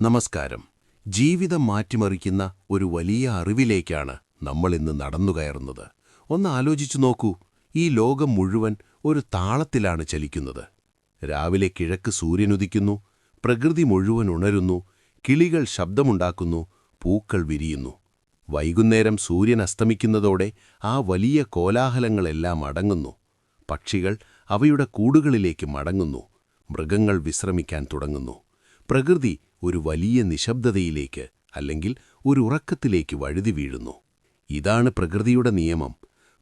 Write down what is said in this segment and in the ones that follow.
നമസ്കാരം. ജീവിതം മാറ്റിമറിക്കുന്ന ഒരു വലിയ അറിവിലേക്കാണ് നമ്മൾ ഇന്ന് നടന്നുകയറുന്നത് ഒന്ന് ആലോചിച്ചു നോക്കൂ ഈ ലോകം മുഴുവൻ ഒരു താളത്തിലാണ് ചലിക്കുന്നത്. രാവിലെ കിഴക്ക് സൂര്യനുദിക്കുന്നു പ്രകൃതി മുഴുവൻ ഉണരുന്നു കിളികൾ ശബ്ദമുണ്ടാക്കുന്നു പൂക്കൾ വിരിയുന്നു. വൈകുന്നേരം സൂര്യൻ അസ്തമിക്കുന്നതോടെ ആ വലിയ കോലാഹലങ്ങളെല്ലാം അടങ്ങുന്നു. പക്ഷികൾ അവയുടെ കൂടുകളിലേക്ക് മടങ്ങുന്നു മൃഗങ്ങൾ വിശ്രമിക്കാൻ തുടങ്ങുന്നു. പ്രകൃതി ഒരു വലിയ നിശബ്ദതയിലേക്ക് അല്ലെങ്കിൽ ഒരു ഉറക്കത്തിലേക്ക് വഴുതി വീഴുന്നു. ഇതാണ് പ്രകൃതിയുടെ നിയമം.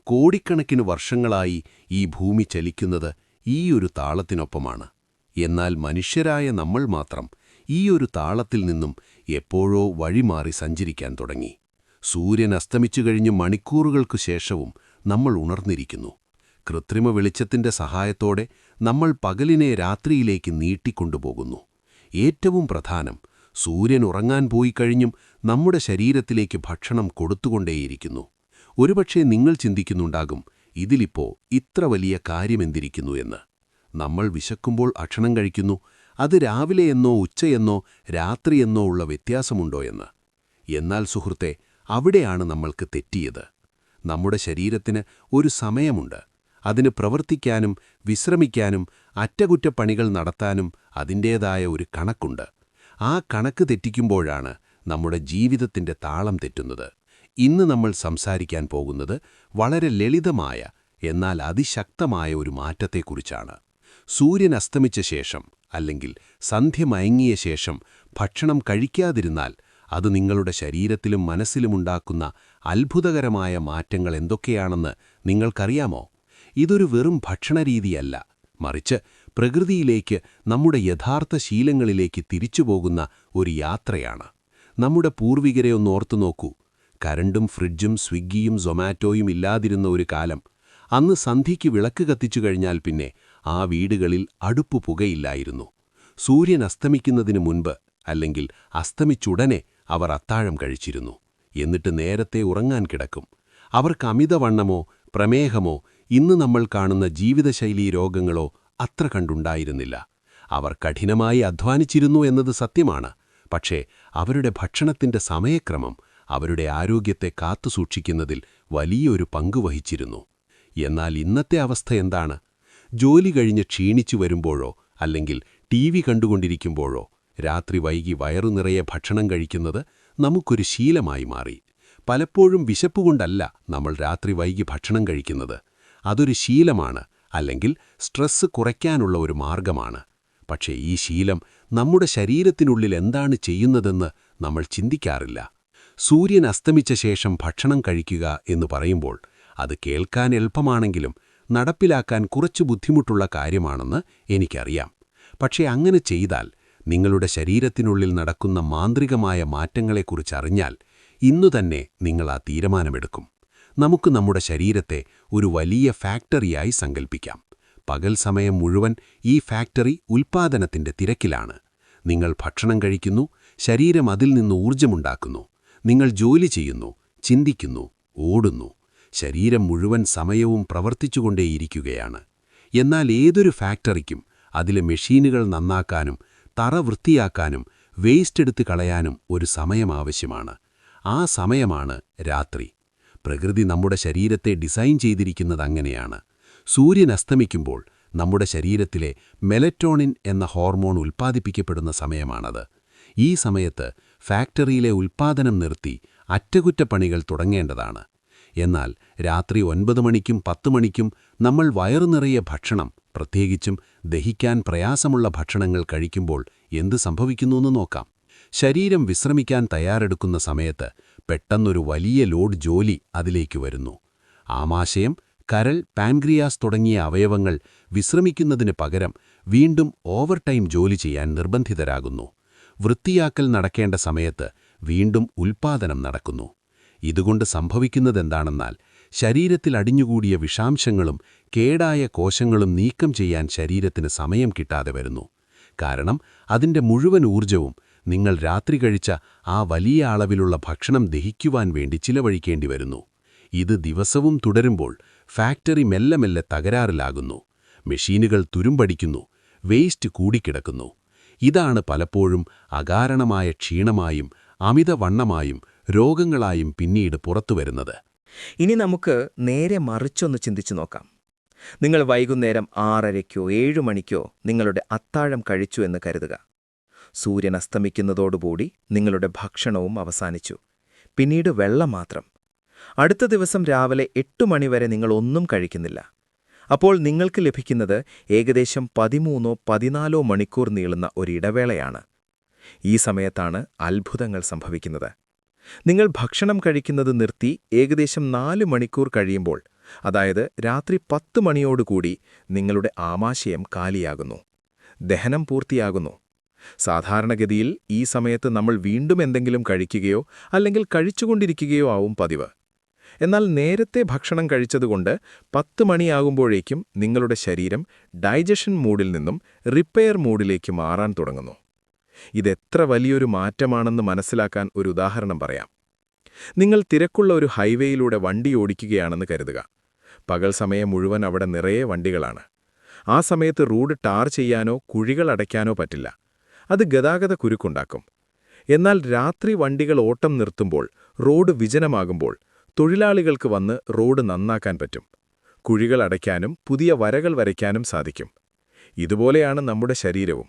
കോടിക്കണക്കിന് വർഷങ്ങളായി ഈ ഭൂമി ചലിക്കുന്നത് ഈ ഒരു താളത്തിനൊപ്പമാണ്. എന്നാൽ മനുഷ്യരായ നമ്മൾ മാത്രം ഈ ഒരു താളത്തിൽ നിന്നും എപ്പോഴോ വഴിമാറി സഞ്ചരിക്കാൻ തുടങ്ങി. സൂര്യൻ അസ്തമിച്ചു കഴിഞ്ഞ് മണിക്കൂറുകൾക്കു ശേഷവും നമ്മൾ ഉണർന്നിരിക്കുന്നു. കൃത്രിമ വെളിച്ചത്തിന്റെ സഹായത്തോടെ നമ്മൾ പകലിനെ രാത്രിയിലേക്ക് നീട്ടിക്കൊണ്ടുപോകുന്നു. ഏറ്റവും പ്രധാനം സൂര്യൻ ഉറങ്ങാൻ പോയി കഴിഞ്ഞും നമ്മുടെ ശരീരത്തിലേക്ക് ഭക്ഷണം കൊടുത്തുകൊണ്ടേയിരിക്കുന്നു. ഒരുപക്ഷെ നിങ്ങൾ ചിന്തിക്കുന്നുണ്ടാകും ഇതിലിപ്പോ ഇത്ര വലിയ കാര്യമെന്തിരിക്കുന്നു എന്ന്. നമ്മൾ വിശക്കുമ്പോൾ ഭക്ഷണം കഴിക്കുന്നു അത് രാവിലെയെന്നോ ഉച്ചയെന്നോ രാത്രിയെന്നോ ഉള്ള വ്യത്യാസമുണ്ടോ എന്ന്. എന്നാൽ സുഹൃത്തെ അവിടെയാണ് നമ്മൾക്ക് തെറ്റിയത്. നമ്മുടെ ശരീരത്തിന് ഒരു സമയമുണ്ട് അതിന് പ്രവർത്തിക്കാനും വിശ്രമിക്കാനും അറ്റകുറ്റപ്പണികൾ നടത്താനും അതിന്റേതായ ഒരു കണക്കുണ്ട്. ആ കണക്ക് തെറ്റിക്കുമ്പോഴാണ് നമ്മുടെ ജീവിതത്തിന്റെ താളം തെറ്റുന്നത്. ഇന്ന് നമ്മൾ സംസാരിക്കാൻ പോകുന്നത് വളരെ ലളിതമായ എന്നാൽ അതിശക്തമായ ഒരു മാറ്റത്തെക്കുറിച്ചാണ്. സൂര്യൻ അസ്തമിച്ച ശേഷം അല്ലെങ്കിൽ സന്ധ്യ മയങ്ങിയ ശേഷം ഭക്ഷണം കഴിക്കാതിരുന്നാൽ അത് നിങ്ങളുടെ ശരീരത്തിലും മനസ്സിലുമുണ്ടാക്കുന്ന അത്ഭുതകരമായ മാറ്റങ്ങൾ എന്തൊക്കെയാണെന്ന് നിങ്ങൾക്കറിയാമോ? ഇതൊരു വെറും ഭക്ഷണരീതിയല്ല. മറിച്ച് പ്രകൃതിയിലേക്ക് നമ്മുടെ യഥാർത്ഥ ശീലങ്ങളിലേക്ക് തിരിച്ചുപോകുന്ന ഒരു യാത്രയാണ്. നമ്മുടെ പൂർവികരെ ഒന്ന് ഓർത്തു നോക്കൂ. കരണ്ടും ഫ്രിഡ്ജും സ്വിഗ്ഗിയും സൊമാറ്റോയും ഇല്ലാതിരുന്ന ഒരു കാലം. അന്ന് സന്ധിക്ക് വിളക്ക് കത്തിച്ചു കഴിഞ്ഞാൽ പിന്നെ ആ വീടുകളിൽ അടുപ്പു പുകയില്ലായിരുന്നു. സൂര്യൻ അസ്തമിക്കുന്നതിന് മുൻപ് അല്ലെങ്കിൽ അസ്തമിച്ചുടനെ അവർ അത്താഴം കഴിച്ചിരുന്നു. എന്നിട്ട് നേരത്തെ ഉറങ്ങാൻ കിടക്കും. അവർക്ക് അമിതവണ്ണമോ പ്രമേഹമോ ഇന്ന് നമ്മൾ കാണുന്ന ജീവിതശൈലീ രോഗങ്ങളോ അത്ര കണ്ടുണ്ടായിരുന്നില്ല. അവർ കഠിനമായി അധ്വാനിച്ചിരുന്നു എന്നത് സത്യമാണ്. പക്ഷേ അവരുടെ ഭക്ഷണത്തിന്റെ സമയക്രമം അവരുടെ ആരോഗ്യത്തെ കാത്തുസൂക്ഷിക്കുന്നതിൽ വലിയൊരു പങ്ക് വഹിച്ചിരുന്നു. എന്നാൽ ഇന്നത്തെ അവസ്ഥ എന്താണ്? ജോലി കഴിഞ്ഞ് ക്ഷീണിച്ചു വരുമ്പോഴോ അല്ലെങ്കിൽ ടി വി കണ്ടുകൊണ്ടിരിക്കുമ്പോഴോ രാത്രി വൈകി വയറു നിറയെ ഭക്ഷണം കഴിക്കുന്നത് നമുക്കൊരു ശീലമായി മാറി. പലപ്പോഴും വിശപ്പുകൊണ്ടല്ല നമ്മൾ രാത്രി വൈകി ഭക്ഷണം കഴിക്കുന്നത്. അതൊരു ശീലമാണ് അല്ലെങ്കിൽ സ്ട്രെസ് കുറയ്ക്കാനുള്ള ഒരു മാർഗമാണ്. പക്ഷേ ഈ ശീലം നമ്മുടെ ശരീരത്തിനുള്ളിൽ എന്താണ് ചെയ്യുന്നതെന്ന് നമ്മൾ ചിന്തിക്കാറില്ല. സൂര്യൻ അസ്തമിച്ച ശേഷം ഭക്ഷണം കഴിക്കുക എന്ന് പറയുമ്പോൾ അത് കേൾക്കാൻ എളുപ്പമാണെങ്കിലും നടപ്പിലാക്കാൻ കുറച്ച് ബുദ്ധിമുട്ടുള്ള കാര്യമാണെന്ന് എനിക്കറിയാം. പക്ഷേ അങ്ങനെ ചെയ്താൽ നിങ്ങളുടെ ശരീരത്തിനുള്ളിൽ നടക്കുന്ന മാന്ത്രികമായ മാറ്റങ്ങളെക്കുറിച്ചറിഞ്ഞാൽ ഇന്നു തന്നെ നിങ്ങൾ ആ തീരുമാനമെടുക്കും. നമുക്ക് നമ്മുടെ ശരീരത്തെ ഒരു വലിയ ഫാക്ടറിയായി സങ്കൽപ്പിക്കാം. പകൽ സമയം മുഴുവൻ ഈ ഫാക്ടറി ഉൽപ്പാദനത്തിന്റെ തിരക്കിലാണ്. നിങ്ങൾ ഭക്ഷണം കഴിക്കുന്നു ശരീരം അതിൽ നിന്ന് ഊർജമുണ്ടാക്കുന്നു നിങ്ങൾ ജോലി ചെയ്യുന്നു ചിന്തിക്കുന്നു ഓടുന്നു. ശരീരം മുഴുവൻ സമയവും പ്രവർത്തിച്ചുകൊണ്ടേയിരിക്കുകയാണ്. എന്നാൽ ഏതൊരു ഫാക്ടറിക്കും അതിലെ മെഷീനുകൾ നന്നാക്കാനും തറ വൃത്തിയാക്കാനും വേസ്റ്റ് എടുത്ത് കളയാനും ഒരു സമയം ആവശ്യമാണ്. ആ സമയമാണ് രാത്രി. പ്രകൃതി നമ്മുടെ ശരീരത്തെ ഡിസൈൻ ചെയ്തിരിക്കുന്നത് അങ്ങനെയാണ്. സൂര്യൻ അസ്തമിക്കുമ്പോൾ നമ്മുടെ ശരീരത്തിലെ മെലറ്റോണിൻ എന്ന ഹോർമോൺ ഉൽപ്പാദിപ്പിക്കപ്പെടുന്ന സമയമാണത്. ഈ സമയത്ത് ഫാക്ടറിയിലെ ഉൽപ്പാദനം നിർത്തി അറ്റകുറ്റപ്പണികൾ തുടങ്ങേണ്ടതാണ്. എന്നാൽ രാത്രി ഒൻപത് മണിക്കും പത്ത് മണിക്കും നമ്മൾ വയറു നിറയെ ഭക്ഷണം പ്രത്യേകിച്ചും ദഹിക്കാൻ പ്രയാസമുള്ള ഭക്ഷണങ്ങൾ കഴിക്കുമ്പോൾ എന്ത് സംഭവിക്കുന്നുവെന്ന് നോക്കാം. ശരീരം വിശ്രമിക്കാൻ തയ്യാറെടുക്കുന്ന സമയത്ത് പെട്ടെന്നൊരു വലിയ ലോഡ് ജോലി അതിലേക്ക് വരുന്നു. ആമാശയം കരൾ പാൻഗ്രിയാസ് തുടങ്ങിയ അവയവങ്ങൾ വിശ്രമിക്കുന്നതിന് പകരം വീണ്ടും ഓവർ ടൈം ജോലി ചെയ്യാൻ നിർബന്ധിതരാകുന്നു. വൃത്തിയാക്കൽ നടക്കേണ്ട സമയത്ത് വീണ്ടും ഉൽപ്പാദനം നടക്കുന്നു. ഇതുകൊണ്ട് സംഭവിക്കുന്നതെന്താണെന്നാൽ ശരീരത്തിൽ അടിഞ്ഞുകൂടിയ വിഷാംശങ്ങളും കേടായ കോശങ്ങളും നീക്കം ചെയ്യാൻ ശരീരത്തിന് സമയം കിട്ടാതെ വരുന്നു. കാരണം അതിന്റെ മുഴുവൻ ഊർജവും നിങ്ങൾ രാത്രി കഴിച്ച ആ വലിയ അളവിലുള്ള ഭക്ഷണം ദഹിക്കുവാൻ വേണ്ടി ചിലവഴിക്കേണ്ടി വരുന്നു. ഇത് ദിവസവും തുടരുമ്പോൾ ഫാക്ടറി മെല്ലെ മെല്ലെ തകരാറിലാകുന്നു. മെഷീനുകൾ തുരുമ്പടിക്കുന്നു. വേസ്റ്റ് കൂടിക്കിടക്കുന്നു. ഇതാണ് പലപ്പോഴും അകാരണമായ ക്ഷീണമായും അമിതവണ്ണമായും രോഗങ്ങളായും പിന്നീട് പുറത്തുവരുന്നത്. ഇനി നമുക്ക് നേരെ മറിച്ചൊന്ന് ചിന്തിച്ചു നോക്കാം. നിങ്ങൾ വൈകുന്നേരം ആറരയ്ക്കോ ഏഴു മണിക്കോ നിങ്ങളുടെ അത്താഴം കഴിച്ചു എന്ന് കരുതുക. സൂര്യൻ അസ്തമിക്കുന്നതോടുകൂടി നിങ്ങളുടെ ഭക്ഷണവും അവസാനിച്ചു. പിന്നീട് വെള്ളം മാത്രം. അടുത്ത ദിവസം രാവിലെ എട്ടു മണിവരെ നിങ്ങൾ ഒന്നും കഴിക്കുന്നില്ല. അപ്പോൾ നിങ്ങൾക്ക് ലഭിക്കുന്നത് ഏകദേശം പതിമൂന്നോ പതിനാലോ മണിക്കൂർ നീളുന്ന ഒരിടവേളയാണ് ഈ സമയത്താണ് അത്ഭുതങ്ങൾ സംഭവിക്കുന്നത്. നിങ്ങൾ ഭക്ഷണം കഴിക്കുന്നത് നിർത്തി ഏകദേശം നാല് മണിക്കൂർ കഴിയുമ്പോൾ അതായത് രാത്രി പത്ത് മണിയോടുകൂടി നിങ്ങളുടെ ആമാശയം കാലിയാകുന്നു. ദഹനം പൂർത്തിയാകുന്നു. സാധാരണഗതിയിൽ ഈ സമയത്ത് നമ്മൾ വീണ്ടും എന്തെങ്കിലും കഴിക്കുകയോ അല്ലെങ്കിൽ കഴിച്ചുകൊണ്ടിരിക്കുകയോ ആവും പതിവ്. എന്നാൽ നേരത്തെ ഭക്ഷണം കഴിച്ചതുകൊണ്ട് പത്ത് മണിയാകുമ്പോഴേക്കും നിങ്ങളുടെ ശരീരം ഡൈജഷൻ മൂഡിൽ നിന്നും റിപ്പയർ മൂഡിലേക്ക് മാറാൻ തുടങ്ങുന്നു. ഇതെത്ര വലിയൊരു മാറ്റമാണെന്ന് മനസ്സിലാക്കാൻ ഒരു ഉദാഹരണം പറയാം. നിങ്ങൾ തിരക്കുള്ള ഒരു ഹൈവേയിലൂടെ വണ്ടി ഓടിക്കുകയാണെന്ന് കരുതുക. പകൽ സമയം മുഴുവൻ അവിടെ നിറയെ വണ്ടികളാണ്. ആ സമയത്ത് റോഡ് ടാർ ചെയ്യാനോ കുഴികൾ അടയ്ക്കാനോ പറ്റില്ല. അത് ഗതാഗത കുരുക്കുണ്ടാക്കും എന്നാൽ രാത്രി വണ്ടികൾ ഓട്ടം നിർത്തുമ്പോൾ റോഡ് വിജനമാകുമ്പോൾ തൊഴിലാളികൾക്ക് വന്ന് റോഡ് നന്നാക്കാൻ പറ്റും. കുഴികൾ അടയ്ക്കാനും പുതിയ വരകൾ വരയ്ക്കാനും സാധിക്കും. ഇതുപോലെയാണ് നമ്മുടെ ശരീരവും.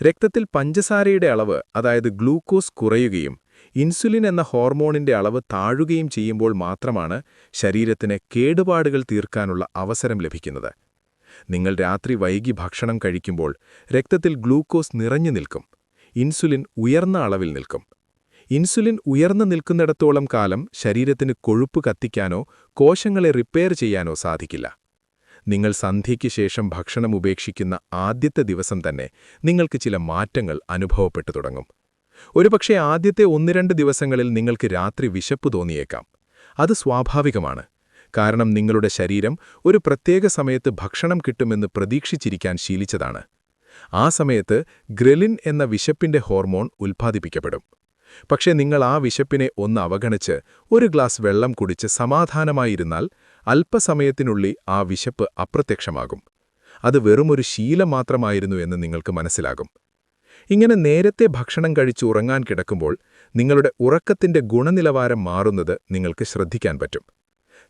രക്തത്തിൽ പഞ്ചസാരയുടെ അളവ് അതായത് ഗ്ലൂക്കോസ് കുറയുകയും ഇൻസുലിൻ എന്ന ഹോർമോണിന്റെ അളവ് താഴുകയും ചെയ്യുമ്പോൾ മാത്രമാണ് ശരീരത്തിന് കേടുപാടുകൾ തീർക്കാനുള്ള അവസരം ലഭിക്കുന്നത്. നിങ്ങൾ രാത്രി വൈകി ഭക്ഷണം കഴിക്കുമ്പോൾ രക്തത്തിൽ ഗ്ലൂക്കോസ് നിറഞ്ഞു നിൽക്കും. ഇൻസുലിൻ ഉയർന്ന അളവിൽ നിൽക്കും. ഇൻസുലിൻ ഉയർന്നു നിൽക്കുന്നിടത്തോളം കാലം ശരീരത്തിന് കൊഴുപ്പ് കത്തിക്കാനോ കോശങ്ങളെ റിപ്പയർ ചെയ്യാനോ സാധിക്കില്ല. നിങ്ങൾ സന്ധ്യയ്ക്ക് ശേഷം ഭക്ഷണം ഉപേക്ഷിക്കുന്ന ആദ്യത്തെ ദിവസം തന്നെ നിങ്ങൾക്ക് ചില മാറ്റങ്ങൾ അനുഭവപ്പെട്ടു തുടങ്ങും. ഒരുപക്ഷെ ആദ്യത്തെ ഒന്ന് രണ്ട് ദിവസങ്ങളിൽ നിങ്ങൾക്ക് രാത്രി വിശപ്പ് തോന്നിയേക്കാം. അത് സ്വാഭാവികമാണ്. കാരണം നിങ്ങളുടെ ശരീരം ഒരു പ്രത്യേക സമയത്ത് ഭക്ഷണം കിട്ടുമെന്ന് പ്രതീക്ഷിച്ചിരിക്കാൻ ശീലിച്ചതാണ്. ആ സമയത്ത് ഗ്രലിൻ എന്ന വിശപ്പിന്റെ ഹോർമോൺ ഉൽപ്പാദിപ്പിക്കപ്പെടും. പക്ഷേ നിങ്ങൾ ആ വിശപ്പിനെ ഒന്ന് അവഗണിച്ച് ഒരു ഗ്ലാസ് വെള്ളം കുടിച്ച് സമാധാനമായിരുന്നാൽ അല്പസമയത്തിനുള്ളിൽ ആ വിശപ്പ് അപ്രത്യക്ഷമാകും. അത് വെറുമൊരു ശീലം മാത്രമായിരുന്നു എന്ന് നിങ്ങൾക്ക് മനസ്സിലാകും. ഇങ്ങനെ നേരത്തെ ഭക്ഷണം കഴിച്ച് ഉറങ്ങാൻ കിടക്കുമ്പോൾ നിങ്ങളുടെ ഉറക്കത്തിന്റെ ഗുണനിലവാരം മാറുന്നത് നിങ്ങൾക്ക് ശ്രദ്ധിക്കാൻ പറ്റും.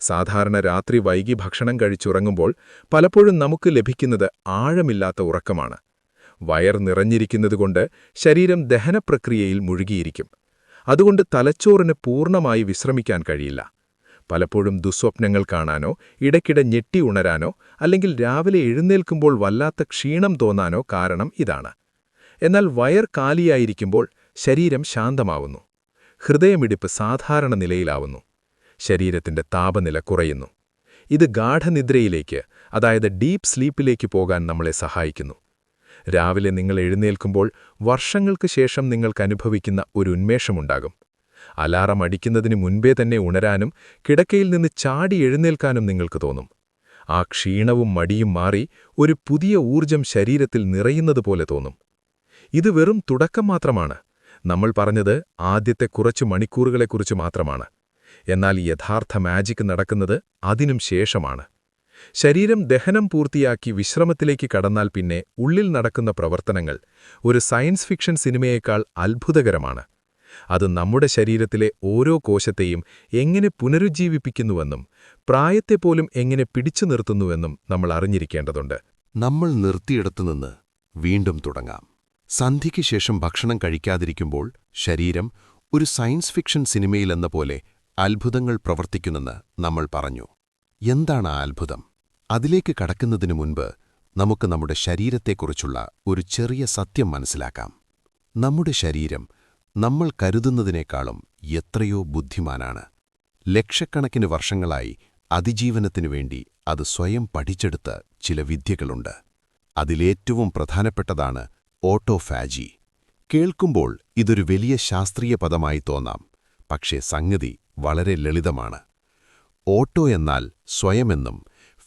സാധാരണ രാത്രി വൈകി ഭക്ഷണം കഴിച്ചുറങ്ങുമ്പോൾ പലപ്പോഴും നമുക്ക് ലഭിക്കുന്നത് ആഴമില്ലാത്ത ഉറക്കമാണ്. വയർ നിറഞ്ഞിരിക്കുന്നതുകൊണ്ട് ശരീരം ദഹനപ്രക്രിയയിൽ മുഴുകിയിരിക്കും. അതുകൊണ്ട് തലച്ചോറിന് പൂർണമായി വിശ്രമിക്കാൻ കഴിയില്ല. പലപ്പോഴും ദുസ്വപ്നങ്ങൾ കാണാനോ ഇടയ്ക്കിടെ ഞെട്ടി ഉണരാനോ അല്ലെങ്കിൽ രാവിലെ എഴുന്നേൽക്കുമ്പോൾ വല്ലാത്ത ക്ഷീണം തോന്നാനോ കാരണം ഇതാണ്. എന്നാൽ വയർ കാലിയായിരിക്കുമ്പോൾ ശരീരം ശാന്തമാവുന്നു. ഹൃദയമിടിപ്പ് സാധാരണ നിലയിലാവുന്നു. ശരീരത്തിന്റെ താപനില കുറയുന്നു. ഇത് ഗാഠനിദ്രയിലേക്ക് അതായത് ഡീപ്പ് സ്ലീപ്പിലേക്ക് പോകാൻ നമ്മളെ സഹായിക്കുന്നു. രാവിലെ നിങ്ങൾ എഴുന്നേൽക്കുമ്പോൾ വർഷങ്ങൾക്ക് ശേഷം നിങ്ങൾക്ക് അനുഭവിക്കുന്ന ഒരു ഉന്മേഷമുണ്ടാകും. അലാറം അടിക്കുന്നതിന് മുൻപേ തന്നെ ഉണരാനും കിടക്കയിൽ നിന്ന് ചാടി എഴുന്നേൽക്കാനും നിങ്ങൾക്ക് തോന്നും. ആ ക്ഷീണവും മടിയും മാറി ഒരു പുതിയ ഊർജം ശരീരത്തിൽ നിറയുന്നത് പോലെ തോന്നും. ഇത് വെറും തുടക്കം മാത്രമാണ്. നമ്മൾ പറഞ്ഞത് ആദ്യത്തെ കുറച്ച് മണിക്കൂറുകളെക്കുറിച്ച് മാത്രമാണ്. എന്നാൽ യഥാർത്ഥ മാജിക് നടക്കുന്നത് അതിനും ശേഷമാണ്. ശരീരം ദഹനം പൂർത്തിയാക്കി വിശ്രമത്തിലേക്ക് കടന്നാൽ പിന്നെ ഉള്ളിൽ നടക്കുന്ന പ്രവർത്തനങ്ങൾ ഒരു സയൻസ് ഫിക്ഷൻ സിനിമയേക്കാൾ അത്ഭുതകരമാണ്. അത് നമ്മുടെ ശരീരത്തിലെ ഓരോ കോശത്തെയും എങ്ങനെ പുനരുജ്ജീവിപ്പിക്കുന്നുവെന്നും പ്രായത്തെപ്പോലും എങ്ങനെ പിടിച്ചു നിർത്തുന്നുവെന്നും നമ്മൾ അറിഞ്ഞിരിക്കേണ്ടതുണ്ട്. നമ്മൾ നിർത്തിയിടത്തുനിന്ന് വീണ്ടും തുടങ്ങാം. സന്ധ്യയ്ക്ക് ശേഷം ഭക്ഷണം കഴിക്കാതിരിക്കുമ്പോൾ ശരീരം ഒരു സയൻസ് ഫിക്ഷൻ സിനിമയിലെന്ന പോലെ അത്ഭുതങ്ങൾ പ്രവർത്തിക്കുന്നെന്ന് നമ്മൾ പറഞ്ഞു. എന്താണ് ആ അത്ഭുതം? അതിലേക്ക് കടക്കുന്നതിനു മുൻപ് നമുക്ക് നമ്മുടെ ശരീരത്തെക്കുറിച്ചുള്ള ഒരു ചെറിയ സത്യം മനസ്സിലാക്കാം. നമ്മുടെ ശരീരം നമ്മൾ കരുതുന്നതിനേക്കാളും എത്രയോ ബുദ്ധിമാനാണ്. ലക്ഷക്കണക്കിന് വർഷങ്ങളായി അതിജീവനത്തിനു വേണ്ടി അത് സ്വയം പഠിച്ചെടുത്ത ചില വിദ്യകളുണ്ട്. അതിലേറ്റവും പ്രധാനപ്പെട്ടതാണ് ഓട്ടോഫാജി. കേൾക്കുമ്പോൾ ഇതൊരു വലിയ ശാസ്ത്രീയ പദമായി തോന്നാം. പക്ഷേ സംഗതി വളരെ ലളിതമാണ്. ഓട്ടോ എന്നാൽ സ്വയമെന്നും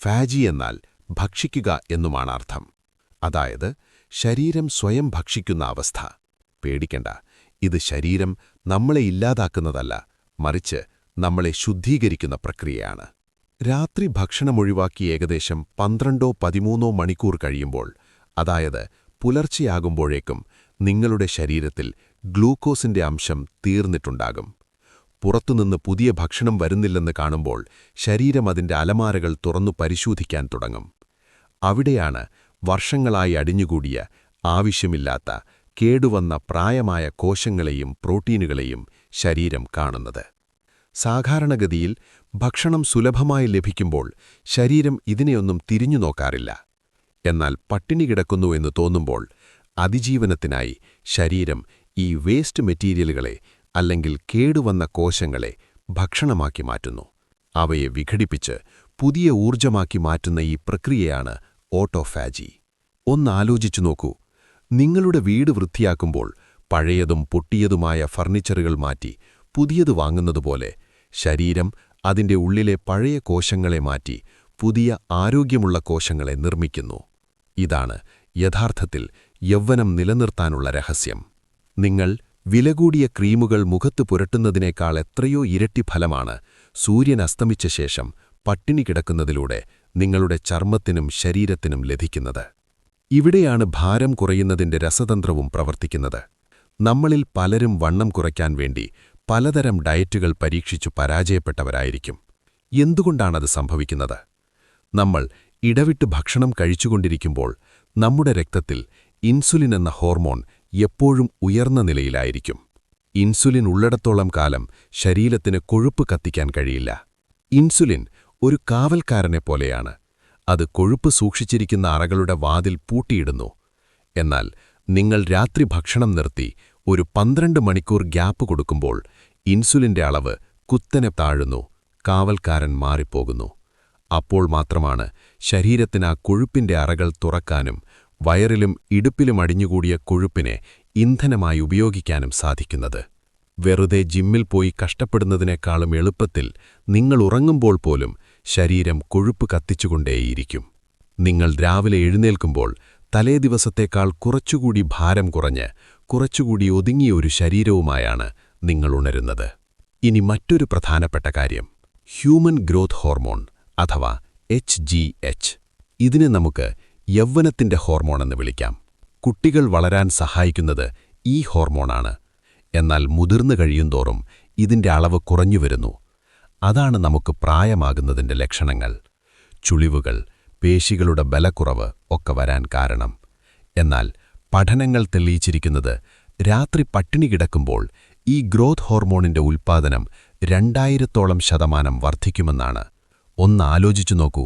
ഫാജി എന്നാൽ ഭക്ഷിക്കുക എന്നുമാണ് അർത്ഥം. അതായത് ശരീരം സ്വയം ഭക്ഷിക്കുന്ന അവസ്ഥ. പേടിക്കണ്ട ഇത് ശരീരം നമ്മളെ ഇല്ലാതാക്കുന്നതല്ല മറിച്ച് നമ്മളെ ശുദ്ധീകരിക്കുന്ന പ്രക്രിയയാണ്. രാത്രി ഭക്ഷണമൊഴിവാക്കി ഏകദേശം പന്ത്രണ്ടോ പതിമൂന്നോ മണിക്കൂർ കഴിയുമ്പോൾ അതായത് പുലർച്ചെയാകുമ്പോഴേക്കും നിങ്ങളുടെ ശരീരത്തിൽ ഗ്ലൂക്കോസിന്റെ അംശം തീർന്നിട്ടുണ്ടാകും. പുറത്തുനിന്ന് പുതിയ ഭക്ഷണം വരുന്നില്ലെന്ന് കാണുമ്പോൾ ശരീരം അതിന്റെ അലമാരകൾ തുറന്നു പരിശോധിക്കാൻ തുടങ്ങും. അവിടെയാണ് വർഷങ്ങളായി അടിഞ്ഞുകൂടിയ ആവശ്യമില്ലാത്ത കേടുവന്ന പ്രായമായ കോശങ്ങളെയും പ്രോട്ടീനുകളെയും ശരീരം കാണുന്നത്. സാധാരണഗതിയിൽ ഭക്ഷണം സുലഭമായി ലഭിക്കുമ്പോൾ ശരീരം ഇതിനെയൊന്നും തിരിഞ്ഞു നോക്കാറില്ല. എന്നാൽ പട്ടിണി കിടക്കുന്നുവെന്ന് തോന്നുമ്പോൾ അതിജീവനത്തിനായി ശരീരം ഈ വേസ്റ്റ് മെറ്റീരിയലുകളെ അല്ലെങ്കിൽ കേടുവന്ന കോശങ്ങളെ ഭക്ഷണമാക്കി മാറ്റുന്നു. അവയെ വിഘടിപ്പിച്ച് പുതിയ ഊർജമാക്കി മാറ്റുന്ന ഈ പ്രക്രിയയാണ് ഓട്ടോഫാജി. ഒന്നാലോചിച്ചു നോക്കൂ. നിങ്ങളുടെ വീട് വൃത്തിയാക്കുമ്പോൾ പഴയതും പൊട്ടിയതുമായ ഫർണിച്ചറുകൾ മാറ്റി പുതിയത് വാങ്ങുന്നതുപോലെ ശരീരം അതിന്റെ ഉള്ളിലെ പഴയ കോശങ്ങളെ മാറ്റി പുതിയ ആരോഗ്യമുള്ള കോശങ്ങളെ നിർമ്മിക്കുന്നു. ഇതാണ് യഥാർത്ഥത്തിൽ യൗവനം നിലനിർത്താനുള്ള രഹസ്യം. നിങ്ങൾ വിലകൂടിയ ക്രീമുകൾ മുഖത്ത് പുരട്ടുന്നതിനേക്കാൾ എത്രയോ ഇരട്ടി ഫലമാണ് സൂര്യൻ അസ്തമിച്ച ശേഷം പട്ടിണി കിടക്കുന്നതിലൂടെ നിങ്ങളുടെ ചർമ്മത്തിനും ശരീരത്തിനും ലഭിക്കുന്നത്. ഇവിടെയാണ് ഭാരം കുറയുന്നതിന്റെ രസതന്ത്രവും പ്രവർത്തിക്കുന്നത്. നമ്മളിൽ പലരും വണ്ണം കുറയ്ക്കാൻ വേണ്ടി പലതരം ഡയറ്റുകൾ പരീക്ഷിച്ചു പരാജയപ്പെട്ടവരായിരിക്കും. എന്തുകൊണ്ടാണത് സംഭവിക്കുന്നത്? നമ്മൾ ഇടവിട്ട് ഭക്ഷണം കഴിച്ചുകൊണ്ടിരിക്കുമ്പോൾ നമ്മുടെ രക്തത്തിൽ ഇൻസുലിൻ എന്ന ഹോർമോൺ എപ്പോഴും ഉയർന്ന നിലയിലായിരിക്കും. ഇൻസുലിൻ ഉള്ളിടത്തോളം കാലം ശരീരത്തിന് കൊഴുപ്പ് കത്തിക്കാൻ കഴിയില്ല. ഇൻസുലിൻ ഒരു കാവൽക്കാരനെ പോലെയാണ്. അത് കൊഴുപ്പ് സൂക്ഷിച്ചിരിക്കുന്ന അറകളുടെ വാതിൽ പൂട്ടിയിടുന്നു. എന്നാൽ നിങ്ങൾ രാത്രി ഭക്ഷണം നിർത്തി ഒരു പന്ത്രണ്ട് മണിക്കൂർ ഗ്യാപ്പ് കൊടുക്കുമ്പോൾ ഇൻസുലിന്റെ അളവ് കുത്തനെ താഴുന്നു കാവൽക്കാരൻ മാറിപ്പോകുന്നു. അപ്പോൾ മാത്രമാണ് ശരീരത്തിന് ആ കൊഴുപ്പിന്റെ അറകൾ തുറക്കാനും വയറിലും ഇടുപ്പിലും അടിഞ്ഞുകൂടിയ കൊഴുപ്പിനെ ഇന്ധനമായി ഉപയോഗിക്കാനും സാധിക്കുന്നത്. വെറുതെ ജിമ്മിൽ പോയി കഷ്ടപ്പെടുന്നതിനേക്കാളും എളുപ്പത്തിൽ നിങ്ങൾ ഉറങ്ങുമ്പോൾ പോലും ശരീരം കൊഴുപ്പ് കത്തിച്ചുകൊണ്ടേയിരിക്കും. നിങ്ങൾ രാവിലെ എഴുന്നേൽക്കുമ്പോൾ തലേ ദിവസത്തേക്കാൾ കുറച്ചുകൂടി ഭാരം കുറഞ്ഞ് കുറച്ചുകൂടി ഒതുങ്ങിയ ഒരു ശരീരവുമായാണ് നിങ്ങൾ ഉണരുന്നത്. ഇനി മറ്റൊരു പ്രധാനപ്പെട്ട കാര്യം. ഹ്യൂമൻ ഗ്രോത്ത് ഹോർമോൺ അഥവാ എച്ച് ജി എച്ച്. ഇതിനെ നമുക്ക് യൗവനത്തിന്റെ ഹോർമോണെന്ന് വിളിക്കാം. കുട്ടികൾ വളരാൻ സഹായിക്കുന്നത് ഈ ഹോർമോണാണ്. എന്നാൽ മുതിർന്നു കഴിയുന്തോറും ഇതിന്റെ അളവ് കുറഞ്ഞുവരുന്നു അതാണ് നമുക്ക് പ്രായമാകുന്നതിന്റെ ലക്ഷണങ്ങൾ. ചുളിവുകൾ പേശികളുടെ ബലക്കുറവ് ഒക്കെ വരാൻ കാരണം. എന്നാൽ പഠനങ്ങൾ തെളിയിച്ചിരിക്കുന്നത് രാത്രി പട്ടിണി കിടക്കുമ്പോൾ ഈ ഗ്രോത്ത് ഹോർമോണിന്റെ ഉൽപ്പാദനം രണ്ടായിരത്തോളം ശതമാനം വർദ്ധിക്കുമെന്നാണ്. ഒന്നാലോചിച്ചു നോക്കൂ.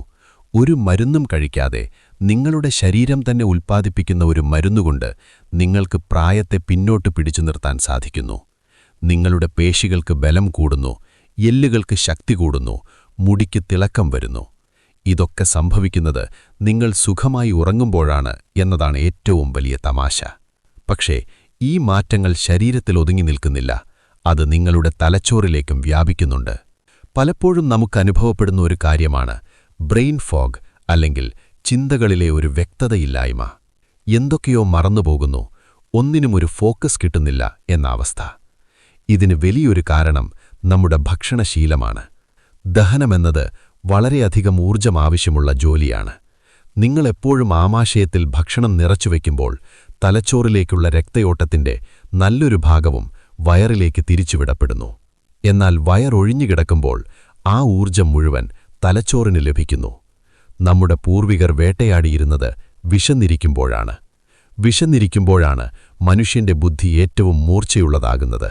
ഒരു മരുന്നും കഴിക്കാതെ നിങ്ങളുടെ ശരീരം തന്നെ ഉൽപ്പാദിപ്പിക്കുന്ന ഒരു മരുന്നുകൊണ്ട് നിങ്ങൾക്ക് പ്രായത്തെ പിന്നോട്ട് പിടിച്ചു നിർത്താൻ സാധിക്കുന്നു. നിങ്ങളുടെ പേശികൾക്ക് ബലം കൂടുന്നു എല്ലുകൾക്ക് ശക്തി കൂടുന്നു മുടിക്ക് തിളക്കം വരുന്നു. ഇതൊക്കെ സംഭവിക്കുന്നത് നിങ്ങൾ സുഖമായി ഉറങ്ങുമ്പോഴാണ് എന്നതാണ് ഏറ്റവും വലിയ തമാശ. പക്ഷേ ഈ മാറ്റങ്ങൾ ശരീരത്തിൽ ഒതുങ്ങി നിൽക്കുന്നില്ല അത് നിങ്ങളുടെ തലച്ചോറിലേക്കും വ്യാപിക്കുന്നുണ്ട്. പലപ്പോഴും നമുക്ക് അനുഭവപ്പെടുന്ന ഒരു കാര്യമാണ് ബ്രെയിൻ ഫോഗ് അല്ലെങ്കിൽ ചിന്തകളിലെ ഒരു വ്യക്തതയില്ലായ്മ. എന്തൊക്കെയോ മറന്നുപോകുന്നു ഒന്നിനും ഒരു ഫോക്കസ് കിട്ടുന്നില്ല എന്ന അവസ്ഥ. ഇതിന് വലിയൊരു കാരണം നമ്മുടെ ഭക്ഷണശീലമാണ്. ദഹനമെന്നത് വളരെയധികം ഊർജം ആവശ്യമുള്ള ജോലിയാണ്. നിങ്ങളെപ്പോഴും ആമാശയത്തിൽ ഭക്ഷണം നിറച്ചുവെക്കുമ്പോൾ തലച്ചോറിലേക്കുള്ള രക്തയോട്ടത്തിന്റെ നല്ലൊരു ഭാഗവും വയറിലേക്ക് തിരിച്ചുവിടപ്പെടുന്നു. എന്നാൽ വയറൊഴിഞ്ഞുകിടക്കുമ്പോൾ ആ ഊർജം മുഴുവൻ തലച്ചോറിന് ലഭിക്കുന്നു. നമ്മുടെ പൂർവികർ വേട്ടയാടിയിരുന്നത് വിശന്നിരിക്കുമ്പോഴാണ്. വിശന്നിരിക്കുമ്പോഴാണ് മനുഷ്യന്റെ ബുദ്ധി ഏറ്റവും മൂർച്ചയുള്ളതാകുന്നത്.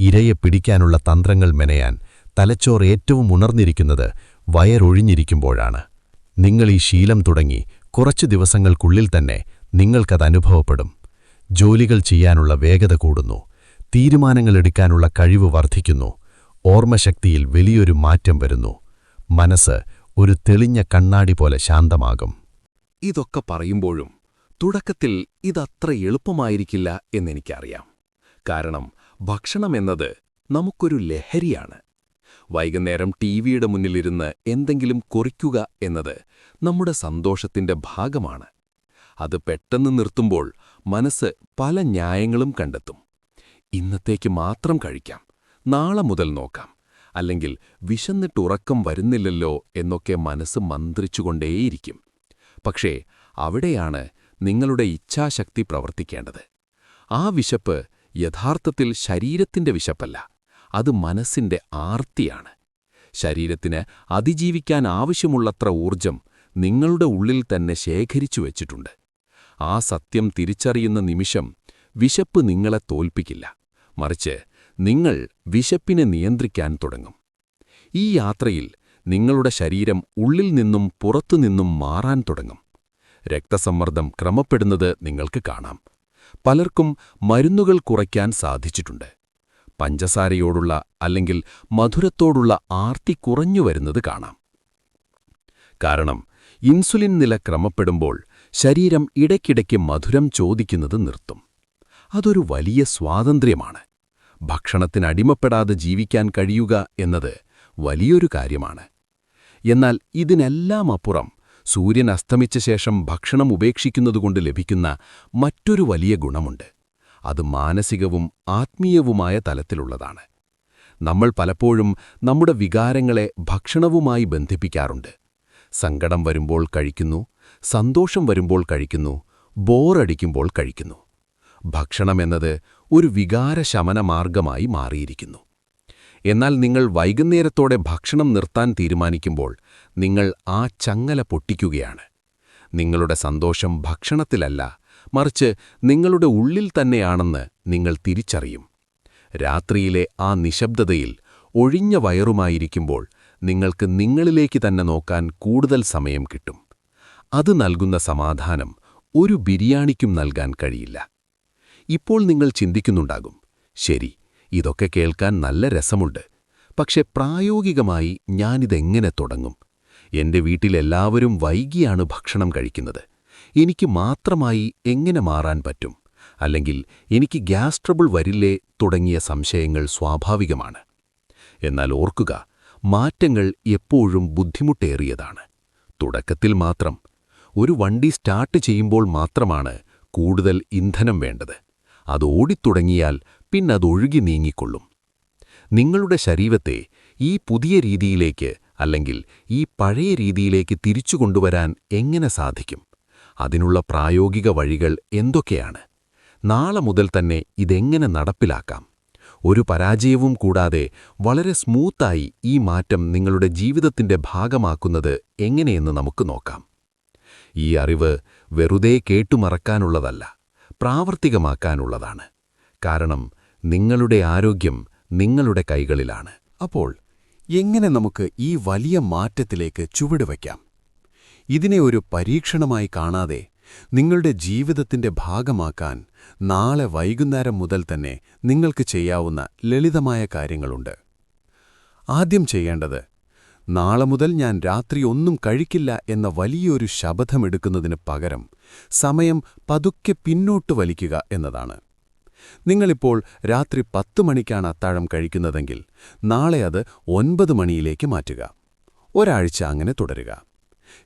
ഇരയെ പിടിക്കാനുള്ള തന്ത്രങ്ങൾ മെനയാൻ തലച്ചോർ ഏറ്റവും ഉണർന്നിരിക്കുന്നത് വയറൊഴിഞ്ഞിരിക്കുമ്പോഴാണ്. നിങ്ങൾ ഈ ശീലം തുടങ്ങി കുറച്ചു ദിവസങ്ങൾക്കുള്ളിൽ തന്നെ നിങ്ങൾക്കത് അനുഭവപ്പെടും. ജോലികൾ ചെയ്യാനുള്ള വേഗത കൂടുന്നു. തീരുമാനങ്ങളെടുക്കാനുള്ള കഴിവ് വർദ്ധിക്കുന്നു. ഓർമ്മശക്തിയിൽ വലിയൊരു മാറ്റം വരുന്നു. മനസ്സ് ഒരു തെളിഞ്ഞ കണ്ണാടി പോലെ ശാന്തമാകും. ഇതൊക്കെ പറയുമ്പോഴും തുടക്കത്തിൽ ഇതത്ര എളുപ്പമായിരിക്കില്ല എന്നെനിക്കറിയാം. കാരണം ഭക്ഷണമെന്നത് നമുക്കൊരു ലഹരിയാണ്. വൈകുന്നേരം ടി വിയുടെ മുന്നിലിരുന്ന് എന്തെങ്കിലും കുറിക്കുക എന്നത് നമ്മുടെ സന്തോഷത്തിന്റെ ഭാഗമാണ്. അത് പെട്ടെന്ന് നിർത്തുമ്പോൾ മനസ്സ് പല ന്യായങ്ങളും കണ്ടെത്തും. ഇന്നത്തേക്ക് മാത്രം കഴിക്കാം. നാളെ മുതൽ നോക്കാം. അല്ലെങ്കിൽ വിശന്നിട്ടുറക്കം വരുന്നില്ലല്ലോ എന്നൊക്കെ മനസ്സ് മന്ത്രിച്ചുകൊണ്ടേയിരിക്കും. പക്ഷേ അവിടെയാണ് നിങ്ങളുടെ ഇച്ഛാശക്തി പ്രവർത്തിക്കേണ്ടത്. ആ വിശപ്പ് യഥാർത്ഥത്തിൽ ശരീരത്തിന്റെ വിശപ്പല്ല അത് മനസ്സിന്റെ ആർത്തിയാണ്. ശരീരത്തിന് അതിജീവിക്കാൻ ആവശ്യമുള്ളത്ര ഊർജം നിങ്ങളുടെ ഉള്ളിൽ തന്നെ ശേഖരിച്ചു വച്ചിട്ടുണ്ട്. ആ സത്യം തിരിച്ചറിയുന്ന നിമിഷം വിശപ്പ് നിങ്ങളെ തോൽപ്പിക്കില്ല മറിച്ച് നിങ്ങൾ വിശപ്പിനെ നിയന്ത്രിക്കാൻ തുടങ്ങും. ഈ യാത്രയിൽ നിങ്ങളുടെ ശരീരം ഉള്ളിൽ നിന്നും പുറത്തുനിന്നും മാറാൻ തുടങ്ങും. രക്തസമ്മർദ്ദം ക്രമപ്പെടുന്നത് നിങ്ങൾക്ക് കാണാം. പലർക്കും മരുന്നുകൾ കുറയ്ക്കാൻ സാധിച്ചിട്ടുണ്ട്. പഞ്ചസാരയോടുള്ള അല്ലെങ്കിൽ മധുരത്തോടുള്ള ആർത്തി കുറഞ്ഞു വരുന്നത് കാണാം. കാരണം ഇൻസുലിൻ നില ക്രമപ്പെടുമ്പോൾ ശരീരം ഇടയ്ക്കിടയ്ക്ക് മധുരം ചോദിക്കുന്നത് നിർത്തും. അതൊരു വലിയ സ്വാതന്ത്ര്യമാണ്. ഭക്ഷണത്തിനടിമപ്പെടാതെ ജീവിക്കാൻ കഴിയുക എന്നത് വലിയൊരു കാര്യമാണ്. എന്നാൽ ഇതിനെല്ലാം അപ്പുറം സൂര്യൻ അസ്തമിച്ച ശേഷം ഭക്ഷണം ഉപേക്ഷിക്കുന്നതുകൊണ്ട് ലഭിക്കുന്ന മറ്റൊരു വലിയ ഗുണമുണ്ട്. അത് മാനസികവും ആത്മീയവുമായ തലത്തിലുള്ളതാണ്. നമ്മൾ പലപ്പോഴും നമ്മുടെ വികാരങ്ങളെ ഭക്ഷണവുമായി ബന്ധിപ്പിക്കാറുണ്ട്. സങ്കടം വരുമ്പോൾ കഴിക്കുന്നു സന്തോഷം വരുമ്പോൾ കഴിക്കുന്നു ബോറടിക്കുമ്പോൾ കഴിക്കുന്നു. ഭക്ഷണമെന്നത് ഒരു വികാരശമന മാർഗമായി മാറിയിരിക്കുന്നു. എന്നാൽ നിങ്ങൾ വൈകുന്നേരത്തോടെ ഭക്ഷണം നിർത്താൻ തീരുമാനിക്കുമ്പോൾ നിങ്ങൾ ആ ചങ്ങല പൊട്ടിക്കുകയാണ്. നിങ്ങളുടെ സന്തോഷം ഭക്ഷണത്തിലല്ല മറിച്ച് നിങ്ങളുടെ ഉള്ളിൽ തന്നെയാണെന്ന് നിങ്ങൾ തിരിച്ചറിയും. രാത്രിയിലെ ആ നിശബ്ദതയിൽ ഒഴിഞ്ഞ വയറുമായിരിക്കുമ്പോൾ നിങ്ങൾക്ക് നിങ്ങളിലേക്ക് തന്നെ നോക്കാൻ കൂടുതൽ സമയം കിട്ടും. അത് നൽകുന്ന സമാധാനം ഒരു ബിരിയാണിക്കും നൽകാൻ കഴിയില്ല. ഇപ്പോൾ നിങ്ങൾ ചിന്തിക്കുന്നുണ്ടാകും ശരി ഇതൊക്കെ കേൾക്കാൻ നല്ല രസമുണ്ട് പക്ഷെ പ്രായോഗികമായി ഞാനിതെങ്ങനെ തുടങ്ങും? എന്റെ വീട്ടിലെല്ലാവരും വൈകിയാണ് ഭക്ഷണം കഴിക്കുന്നത് എനിക്ക് മാത്രമായി എങ്ങനെ മാറാൻ പറ്റും? അല്ലെങ്കിൽ എനിക്ക് ഗ്യാസ് ട്രബിൾ വരില്ലേ തുടങ്ങിയ സംശയങ്ങൾ സ്വാഭാവികമാണ്. എന്നാൽ ഓർക്കുക മാറ്റങ്ങൾ എപ്പോഴും ബുദ്ധിമുട്ടേറിയതാണ്. തുടക്കത്തിൽ മാത്രം ഒരു വണ്ടി സ്റ്റാർട്ട് ചെയ്യുമ്പോൾ മാത്രമാണ് കൂടുതൽ ഇന്ധനം വേണ്ടത്. അത് ഓടിത്തുടങ്ങിയാൽ പിന്നതൊഴുകി നീങ്ങിക്കൊള്ളും. നിങ്ങളുടെ ശരീരത്തെ ഈ പുതിയ രീതിയിലേക്ക് അല്ലെങ്കിൽ ഈ പഴയ രീതിയിലേക്ക് തിരിച്ചു കൊണ്ടുവരാൻ എങ്ങനെ സാധിക്കും? അതിനുള്ള പ്രായോഗിക വഴികൾ എന്തൊക്കെയാണ്? നാളെ മുതൽ തന്നെ ഇതെങ്ങനെ നടപ്പിലാക്കാം? ഒരു പരാജയവും കൂടാതെ വളരെ സ്മൂത്തായി ഈ മാറ്റം നിങ്ങളുടെ ജീവിതത്തിന്റെ ഭാഗമാക്കുന്നത് എങ്ങനെയെന്ന് നമുക്ക് നോക്കാം. ഈ അറിവ് വെറുതെ കേട്ടുമറക്കാനുള്ളതല്ല. പ്രാവർത്തികമാക്കാനുള്ളതാണ്. കാരണം നിങ്ങളുടെ ആരോഗ്യം നിങ്ങളുടെ കൈകളിലാണ്. അപ്പോൾ എങ്ങനെ നമുക്ക് ഈ വലിയ മാറ്റത്തിലേക്ക് ചുവടുവയ്ക്കാം ഇതിനെ ഒരു പരീക്ഷണമായി കാണാതെ നിങ്ങളുടെ ജീവിതത്തിന്റെ ഭാഗമാക്കാൻ നാളെ വൈകുന്നേരം മുതൽ തന്നെ നിങ്ങൾക്ക് ചെയ്യാവുന്ന ലളിതമായ കാര്യങ്ങളുണ്ട്. ആദ്യം ചെയ്യേണ്ടത് നാളെ മുതൽ ഞാൻ രാത്രി ഒന്നും കഴിക്കില്ല എന്ന വലിയൊരു ശപഥമെടുക്കുന്നതിന് പകരം സമയം പതുക്കെ പിന്നോട്ട് വലിക്കുക എന്നതാണ്. നിങ്ങളിപ്പോൾ രാത്രി പത്ത് മണിക്കാണ് അത്താഴം കഴിക്കുന്നതെങ്കിൽ നാളെ അത് ഒൻപത് മണിയിലേക്ക് മാറ്റുക. ഒരാഴ്ച അങ്ങനെ തുടരുക.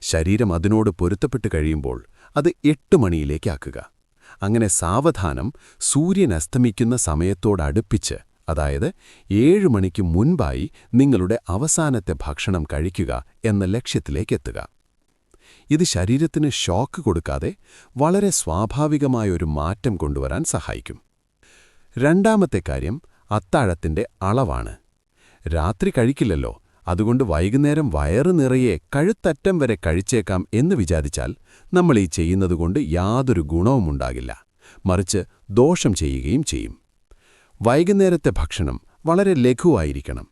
ശരീരം അതിനോട് പൊരുത്തപ്പെട്ട് കഴിയുമ്പോൾ അത് എട്ട് മണിയിലേക്കാക്കുക അങ്ങനെ സാവധാനം സൂര്യൻ അസ്തമിക്കുന്ന സമയത്തോടടുപ്പിച്ച് അതായത് ഏഴ് മണിക്ക് മുൻപായി നിങ്ങളുടെ അവസാനത്തെ ഭക്ഷണം കഴിക്കുക എന്ന ലക്ഷ്യത്തിലേക്കെത്തുക. ഇത് ശരീരത്തിന് ഷോക്ക് കൊടുക്കാതെ വളരെ സ്വാഭാവികമായൊരു മാറ്റം കൊണ്ടുവരാൻ സഹായിക്കും. രണ്ടാമത്തെ കാര്യം അത്താഴത്തിന്റെ അളവാണ്. രാത്രി കഴിക്കില്ലല്ലോ അതുകൊണ്ട് വൈകുന്നേരം വയറ് നിറയെ കഴുത്തറ്റം വരെ കഴിച്ചേക്കാം എന്ന് വിചാരിച്ചാൽ നമ്മൾ ഈ ചെയ്യുന്നതുകൊണ്ട് യാതൊരു ഗുണവുമുണ്ടാകില്ല. മറിച്ച് ദോഷം ചെയ്യുകയും ചെയ്യും. വൈകുന്നേരത്തെ ഭക്ഷണം വളരെ ലഘുവായിരിക്കണം.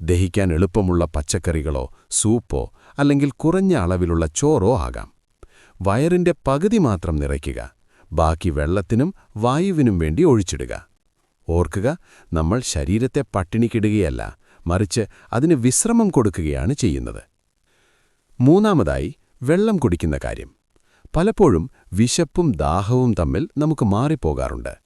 ദഹിക്കാൻ എളുപ്പമുള്ള പച്ചക്കറികളോ സൂപ്പോ അല്ലെങ്കിൽ കുറഞ്ഞ അളവിലുള്ള ചോറോ ആകാം. വയറിന്റെ പകുതി മാത്രം നിറയ്ക്കുക. ബാക്കി വെള്ളത്തിനും വായുവിനും വേണ്ടി ഒഴിച്ചിടുക. ഓർക്കുക നമ്മൾ ശരീരത്തെ പട്ടിണിക്കിടുകയല്ല മറിച്ച് അതിന് വിശ്രമം കൊടുക്കുകയാണ് ചെയ്യുന്നത്. മൂന്നാമതായി വെള്ളം കുടിക്കുന്ന കാര്യം. പലപ്പോഴും വിശപ്പും ദാഹവും തമ്മിൽ നമുക്ക് മാറിപ്പോകാറുണ്ട്.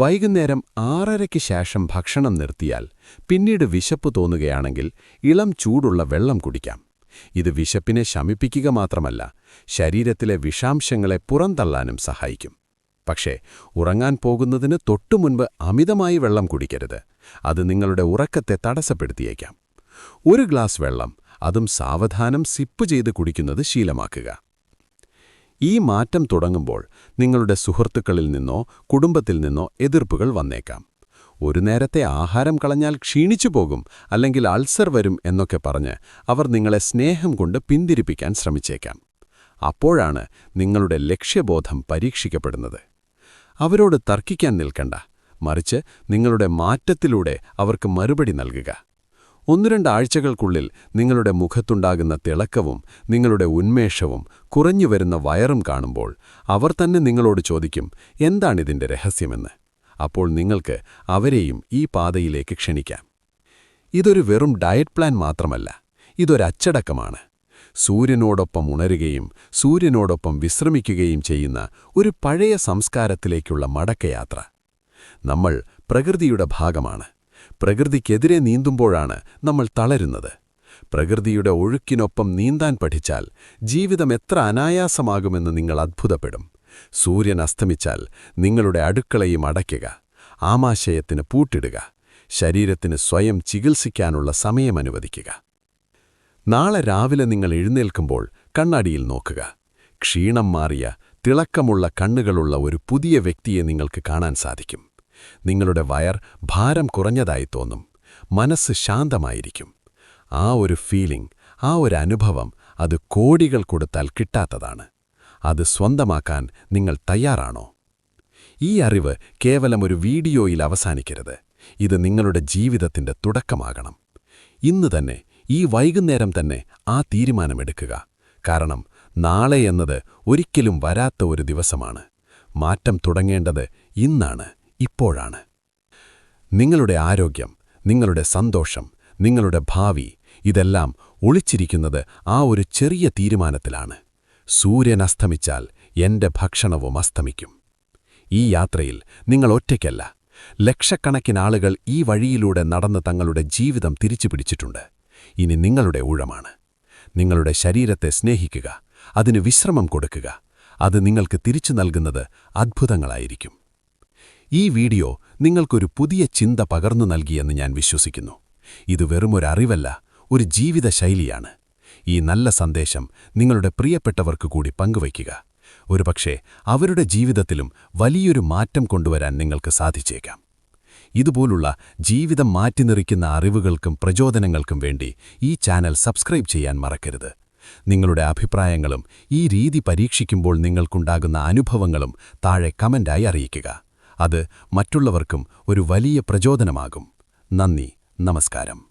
വൈകുന്നേരം ആറരയ്ക്ക് ശേഷം ഭക്ഷണം നിർത്തിയാൽ പിന്നീട് വിശപ്പ് തോന്നുകയാണെങ്കിൽ ഇളം ചൂടുള്ള വെള്ളം കുടിക്കാം. ഇത് വിശപ്പിനെ ശമിപ്പിക്കുക മാത്രമല്ല ശരീരത്തിലെ വിഷാംശങ്ങളെ പുറന്തള്ളാനും സഹായിക്കും. പക്ഷേ ഉറങ്ങാൻ പോകുന്നതിന് തൊട്ടുമുൻപ് അമിതമായി വെള്ളം കുടിക്കരുത്. അത് നിങ്ങളുടെ ഉറക്കത്തെ തടസ്സപ്പെടുത്തിയേക്കാം. ഒരു ഗ്ലാസ് വെള്ളം അതും സാവധാനം സിപ്പ് ചെയ്ത് കുടിക്കുന്നത് ശീലമാക്കുക. ഈ മാറ്റം തുടങ്ങുമ്പോൾ നിങ്ങളുടെ സുഹൃത്തുക്കളിൽ നിന്നോ കുടുംബത്തിൽ നിന്നോ എതിർപ്പുകൾ വന്നേക്കാം. ഒരു നേരത്തെ ആഹാരം കളഞ്ഞാൽ ക്ഷീണിച്ചു പോകും അല്ലെങ്കിൽ അൾസർ വരും എന്നൊക്കെ പറഞ്ഞ് അവർ നിങ്ങളെ സ്നേഹം കൊണ്ട് പിന്തിരിപ്പിക്കാൻ ശ്രമിച്ചേക്കാം. അപ്പോഴാണ് നിങ്ങളുടെ ലക്ഷ്യബോധം പരീക്ഷിക്കപ്പെടുന്നത്. അവരോട് തർക്കിക്കാൻ നിൽക്കണ്ട. മറിച്ച് നിങ്ങളുടെ മാറ്റത്തിലൂടെ അവർക്ക് മറുപടി നൽകുക. ഒന്നു രണ്ടാഴ്ചകൾക്കുള്ളിൽ നിങ്ങളുടെ മുഖത്തുണ്ടാകുന്ന തിളക്കവും നിങ്ങളുടെ ഉന്മേഷവും കുറഞ്ഞു വരുന്ന വയറും കാണുമ്പോൾ അവർ തന്നെ നിങ്ങളോട് ചോദിക്കും എന്താണിതിന്റെ രഹസ്യമെന്ന്? അപ്പോൾ നിങ്ങൾക്ക് അവരെയും ഈ പാതയിലേക്ക് ക്ഷണിക്കാം. ഇതൊരു വെറും ഡയറ്റ് പ്ലാൻ മാത്രമല്ല ഇതൊരച്ചടക്കമാണ് സൂര്യനോടൊപ്പം ഉണരുകയും സൂര്യനോടൊപ്പം വിശ്രമിക്കുകയും ചെയ്യുന്ന ഒരു പഴയ സംസ്കാരത്തിലേക്കുള്ള മടക്കയാത്ര. നമ്മൾ പ്രകൃതിയുടെ ഭാഗമാണ്. പ്രകൃതിക്കെതിരെ നീന്തുമ്പോഴാണ് നമ്മൾ തളരുന്നത്. പ്രകൃതിയുടെ ഒഴുക്കിനൊപ്പം നീന്താൻ പഠിച്ചാൽ ജീവിതം എത്ര അനായാസമാകുമെന്ന് നിങ്ങൾ അത്ഭുതപ്പെടും. സൂര്യൻ അസ്തമിച്ചാൽ നിങ്ങളുടെ അടുക്കളയും അടയ്ക്കുക. ആമാശയത്തിന് പൂട്ടിടുക. ശരീരത്തിന് സ്വയം ചികിത്സിക്കാനുള്ള സമയം അനുവദിക്കുക. നാളെ രാവിലെ നിങ്ങൾ എഴുന്നേൽക്കുമ്പോൾ കണ്ണാടിയിൽ നോക്കുക. ക്ഷീണം മാറിയ തിളക്കമുള്ള കണ്ണുകളുള്ള ഒരു പുതിയ വ്യക്തിയെ നിങ്ങൾക്ക് കാണാൻ സാധിക്കും. നിങ്ങളുടെ വയർ ഭാരം കുറഞ്ഞതായി തോന്നും. മനസ്സ് ശാന്തമായിരിക്കും. ആ ഒരു ഫീലിംഗ് ആ ഒരു അനുഭവം അത് കോടികൾ കൊടുത്താൽ കിട്ടാത്തതാണ്. അത് സ്വന്തമാക്കാൻ നിങ്ങൾ തയ്യാറാണോ? ഈ അറിവ് കേവലം ഒരു വീഡിയോയിൽ അവസാനിക്കരുത്. ഇത് നിങ്ങളുടെ ജീവിതത്തിന്റെ തുടക്കമാകണം. ഇന്ന് തന്നെ ഈ വൈകുന്നേരം തന്നെ ആ തീരുമാനമെടുക്കുക. കാരണം നാളെ എന്നത് ഒരിക്കലും വരാത്ത ഒരു ദിവസമാണ്. മാറ്റം തുടങ്ങേണ്ടത് ഇന്നാണ്. ഇപ്പോഴാണ്. നിങ്ങളുടെ ആരോഗ്യം നിങ്ങളുടെ സന്തോഷം നിങ്ങളുടെ ഭാവി ഇതെല്ലാം ഒളിച്ചിരിക്കുന്നത് ആ ഒരു ചെറിയ തീരുമാനത്തിലാണ്. സൂര്യൻ അസ്തമിച്ചാൽ എന്റെ ഭക്ഷണവും അസ്തമിക്കും. ഈ യാത്രയിൽ നിങ്ങൾ ഒറ്റയ്ക്കല്ല. ലക്ഷക്കണക്കിനാളുകൾ ഈ വഴിയിലൂടെ നടന്ന് തങ്ങളുടെ ജീവിതം തിരിച്ചുപിടിച്ചിട്ടുണ്ട് ഇനി നിങ്ങളുടെ ഊഴമാണ്. നിങ്ങളുടെ ശരീരത്തെ സ്നേഹിക്കുക അതിന് വിശ്രമം കൊടുക്കുക. അത് നിങ്ങൾക്ക് തിരിച്ചു നൽകുന്നത് അദ്ഭുതങ്ങളായിരിക്കും ഈ വീഡിയോ നിങ്ങൾക്കൊരു പുതിയ ചിന്ത പകർന്നു നൽകിയെന്ന് ഞാൻ വിശ്വസിക്കുന്നു. ഇത് വെറുമൊരറിവല്ല ഒരു ജീവിതശൈലിയാണ്. ഈ നല്ല സന്ദേശം നിങ്ങളുടെ പ്രിയപ്പെട്ടവർക്ക് കൂടി പങ്കുവയ്ക്കുക. ഒരുപക്ഷെ അവരുടെ ജീവിതത്തിലും വലിയൊരു മാറ്റം കൊണ്ടുവരാൻ നിങ്ങൾക്ക് സാധിച്ചേക്കാം. ഇതുപോലുള്ള ജീവിതം മാറ്റിനിറിക്കുന്ന അറിവുകൾക്കും പ്രചോദനങ്ങൾക്കും വേണ്ടി ഈ ചാനൽ സബ്സ്ക്രൈബ് ചെയ്യാൻ മറക്കരുത്. നിങ്ങളുടെ അഭിപ്രായങ്ങളും ഈ രീതി പരീക്ഷിക്കുമ്പോൾ നിങ്ങൾക്കുണ്ടാകുന്ന അനുഭവങ്ങളും താഴെ കമന്റായി അറിയിക്കുക. അത് മറ്റുള്ളവർക്കും ഒരു വലിയ പ്രചോദനമാകും. നന്ദി നമസ്കാരം.